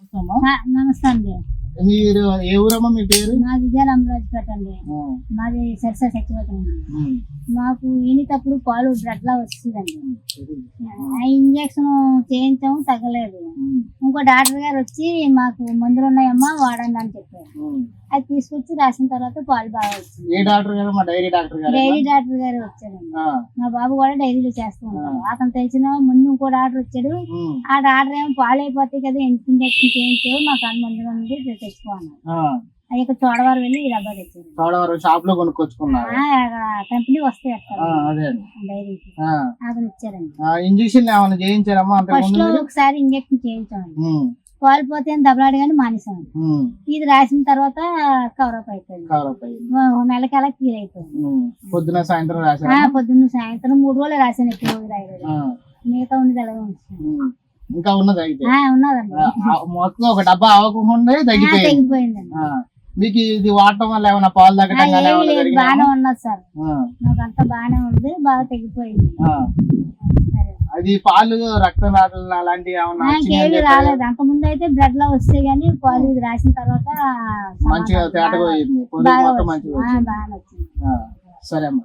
నమస్తే అండి మీరు ఏ ఊరమ్మా మీ పేరు? మా విజయరామరాజుపేట అండి. ఆ, మాది సరిసా సచివతం అండి. మాకు ఈనిటప్పుడు పాలు బ్లడ్ లా వస్తుందండి. ఆ ఇంజక్షన్ చేయించాము తగ్గలేదు. ఇంకో డాక్టర్ గారు వచ్చి మాకు మందులు ఉన్నాయమ్మా వాడండి అని చెప్పారు. అది తీసుకొచ్చి రాసిన తర్వాత పాలు బాగా వచ్చింది. ఏ డాక్టర్ గారు? మా డైరీ డాక్టర్ గారు డైరీ డాక్టర్ గారు వచ్చారండి. మా బాబు కూడా డైరీలో చేస్తూ ఉంటారు. అతను తెలిసిన ముందు ఇంకో డాక్టర్ వచ్చాడు. ఆ డాక్టర్ ఏమో పాలు అయిపోతాయి కదా ఎందుకు ఇంజక్షన్ చేయించావు? మాకు అన్ని మందులు ఉంది తెచ్చుకోవాలి అది ఇక్కడ చోడవారు వెళ్ళి ఈ డబ్బా తెచ్చారు. చోడవరం షాప్లో కొనుక్కొచ్చుకున్నారు. ఆ, అక్కడ కంపెనీ వస్తాయి అక్కడ ఆ, అదే అండి. డైరీకి ఆ, అతను ఇచ్చారండి. ఆ, ఇంజక్షన్ ఏమైనా చేయించారమ్మా? ఫస్ట్లో ఒకసారి ఇంజక్షన్ చేయించామండి. ఉమ్, పాలు పోతే అని దెబ్బలాడు కానీ మానేసాం ఉమ్, ఇది రాసిన తర్వాత కవర్ అప్ అయిపోయింది. ఓ నెలకి అలా క్లియర్ అయిపోయింది. పొద్దున సాయంత్రం ఆ, రాశారా పొద్దున్న సాయంత్రం మూడు రోజులు రాశాను ఎక్కువ రోజులు రాయలేదు. మిగతా ఉంచాను ఉమ్. ఇంకా ఉన్నది అయితే? ఆ, ఉన్నదండి. ఆ, ఆ, మొత్తం ఒక డబ్బా అవ్వకుండా ఆ, తగ్గిపోయింది. తెగిపోయిందండి ఆ, మీకు ఇది వాడటం వల్ల ఏమైనా పాలు ఏమీ జరిగిందా? బాగానే ఉన్నది సార్ నాకు అంతా బాగానే ఉంది బాగా తెగిపోయింది. అది పాలు రక్తం రావడం అలాంటివి ఏమన్నా వచ్చినాయని నాకేమీ చెప్పారు? రాలేదు అంత ముందు అయితే బ్లడ్లో వస్తే గానీ పాలు ఇది రాసిన తర్వాత మంచిగా తేటగా. మంచిగా సరే అమ్మా